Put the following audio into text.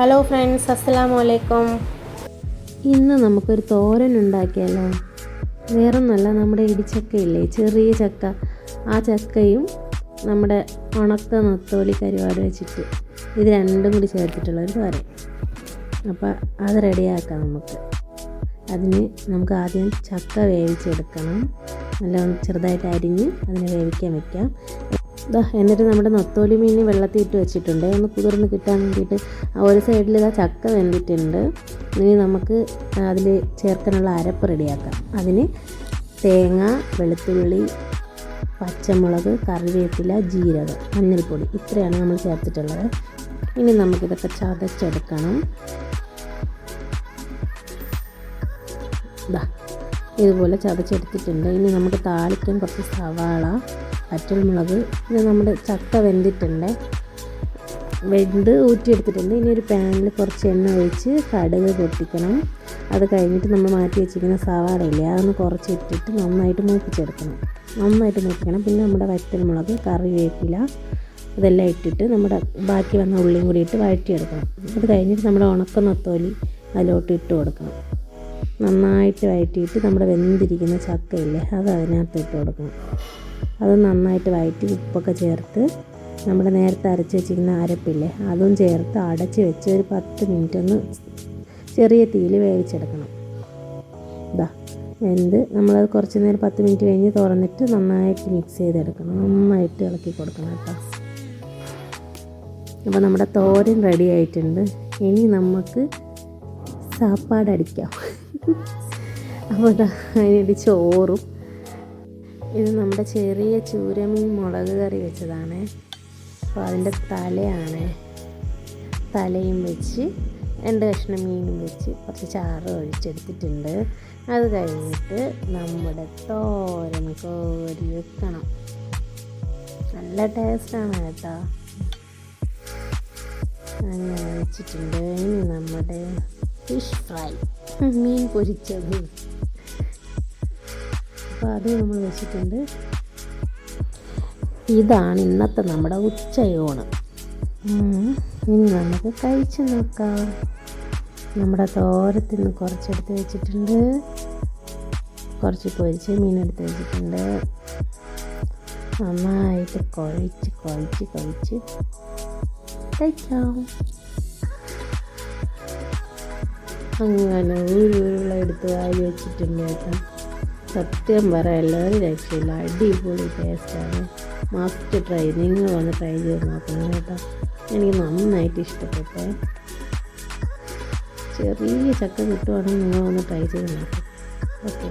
Hello friends അസ്സലാമു വലൈക്കും ഇന്ന് നമുക്കൊരു തോരൻ ഉണ്ടാക്കിയാലോ? വേറൊന്നല്ല നമ്മുടെ ഇടിച്ചക്കയില്ലേ? ചെറിയ ചക്ക. ആ ചക്കയും നമ്മുടെ ഉണക്ക നത്തോലി കരുവാട് വെച്ചിട്ട് ഇത് രണ്ടും കൂടി ചേർത്തിട്ടുള്ള ഒരു തോരൻ. അപ്പോൾ അത് റെഡിയാക്കാം നമുക്ക്. അതിന് നമുക്ക് ആദ്യം ചക്ക വേവിച്ചെടുക്കണം. നല്ലോണം ചെറുതായിട്ട് അരിഞ്ഞ് അതിനെ വേവിക്കാൻ വെക്കാം. ദാ എന്നിട്ട് നമ്മുടെ നത്തോലി മീൻ വെള്ളത്തിൽ ഇട്ട് വെച്ചിട്ടുണ്ട്. ഒന്ന് കുതിർന്ന് കിട്ടാൻ വേണ്ടിയിട്ട് ഒരു സൈഡിൽ ഇതാ ചക്ക വെന്തിട്ടുണ്ട്. ഇനി നമുക്ക് അതിൽ ചേർക്കാനുള്ള അരപ്പ് റെഡിയാക്കാം. അതിന് തേങ്ങ വെളുത്തുള്ളി പച്ചമുളക് കറിവേപ്പില ജീരകം മഞ്ഞൾപ്പൊടി ഇത്രയാണ് നമ്മൾ ചേർത്തിട്ടുള്ളത്. ഇനി നമുക്കിതൊക്കെ ചതച്ചെടുക്കണം. ഇതുപോലെ ചതച്ചെടുത്തിട്ടുണ്ട്. ഇനി നമുക്ക് താളിക്കാൻ കുറച്ച് സവാള പച്ചമുളക് ഇത് നമ്മുടെ ചക്ക വെന്തിട്ടുണ്ട്. വെന്ത് ഊറ്റിയെടുത്തിട്ടുണ്ട്. ഇനി ഒരു പാനിൽ കുറച്ച് എണ്ണ ഒഴിച്ച് കടുക് പൊട്ടിക്കണം. അത് കഴിഞ്ഞിട്ട് നമ്മൾ മാറ്റി വെച്ചിരിക്കുന്ന സവാള ഇല്ലേ അതൊന്ന് കുറച്ച് ഇട്ടിട്ട് നന്നായിട്ട് മൂപ്പിച്ചെടുക്കണം. നന്നായിട്ട് മൂപ്പിക്കണം. പിന്നെ നമ്മുടെ വറ്റൽമുളക് കറിവേപ്പില ഇതെല്ലാം ഇട്ടിട്ട് നമ്മുടെ ബാക്കി വന്ന ഉള്ളിയും കൂടി ഇട്ട് വഴറ്റിയെടുക്കണം. അത് കഴിഞ്ഞിട്ട് നമ്മുടെ ഉണക്ക നത്തോലി അതിലോട്ട് ഇട്ട് കൊടുക്കണം. നന്നായിട്ട് വഴറ്റിയിട്ട് നമ്മുടെ വെന്തിരിക്കുന്ന ചക്കയില്ലേ അത് അതിനകത്ത് ഇട്ട് കൊടുക്കണം. അത് നന്നായിട്ട് വഴറ്റി ഉപ്പൊക്കെ ചേർത്ത് നമ്മുടെ നേരത്തെ അരച്ച് വെച്ചിരിക്കുന്ന അരപ്പില്ലേ അതും ചേർത്ത് അടച്ച് വെച്ച് ഒരു പത്ത് മിനിറ്റ് ഒന്ന് ചെറിയ തീയിൽ വേവിച്ചെടുക്കണം. ഇതാ വെന്ത് നമ്മളത് കുറച്ച് നേരം പത്ത് മിനിറ്റ് കഴിഞ്ഞ് തുറന്നിട്ട് നന്നായിട്ട് മിക്സ് ചെയ്തെടുക്കണം. നന്നായിട്ട് ഇളക്കി കൊടുക്കണം കേട്ടോ. അപ്പോൾ നമ്മുടെ തോരൻ റെഡി ആയിട്ടുണ്ട്. ഇനി നമുക്ക് സാപ്പാടടിക്കാം. അപ്പോൾ ഇതാ അതിനൊരു ചോറും. ഇത് നമ്മുടെ ചെറിയ ചൂരമീൻ മുളക് കറി വെച്ചതാണ്. അപ്പോൾ അതിന്റെ തലയാണ് തലയും വെച്ച് രണ്ട് കഷ്ണം മീനും വെച്ച് കുറച്ച് ചാറ് ഒഴിച്ചെടുത്തിട്ടുണ്ട്. അത് കഴിഞ്ഞിട്ട് നമ്മുടെ തോരൻ കോരി വെക്കണം. നല്ല ടേസ്റ്റാണ് കേട്ടോ. അങ്ങനെ വെച്ചിട്ടുണ്ട്. ഇനി നമ്മുടെ ഫിഷ് ഫ്രൈ. മീൻ പൊരിച്ചത്. അപ്പോൾ അത് നമ്മൾ വെച്ചിട്ടുണ്ട്. ഇതാണ് ഇന്നത്തെ നമ്മുടെ ഉച്ചയോണ്. ഇനി നമുക്ക് കഴിച്ച് നോക്കാം. നമ്മുടെ തോരത്തിൽ നിന്ന് കുറച്ചെടുത്ത് വെച്ചിട്ടുണ്ട്. കുറച്ച് പൊരിച്ച് മീനെടുത്ത് വെച്ചിട്ടുണ്ട്. നന്നായിട്ട് കുഴച്ച് കുഴച്ച് കുഴച്ച് കഴിക്കാം. അങ്ങനെ ഒരു ഉരുള എടുത്ത് വാരി വെച്ചിട്ടുണ്ട് കേട്ടോ. സത്യം പറയാമല്ല ഒരു രക്ഷയില്ല. അടിപൊളി ടേസ്റ്റാണ് മസ്റ്റ് ട്രൈ നിങ്ങൾ വന്ന് ട്രൈ ചെയ്ത് നോക്കണം കേട്ടോ. എനിക്ക് നന്നായിട്ട് ഇഷ്ടപ്പെട്ടെ. ചെറിയ ചക്ക കിട്ടുവാണെങ്കിൽ നിങ്ങൾ വന്ന് ട്രൈ ചെയ്ത് നോക്കാം. ഓക്കെ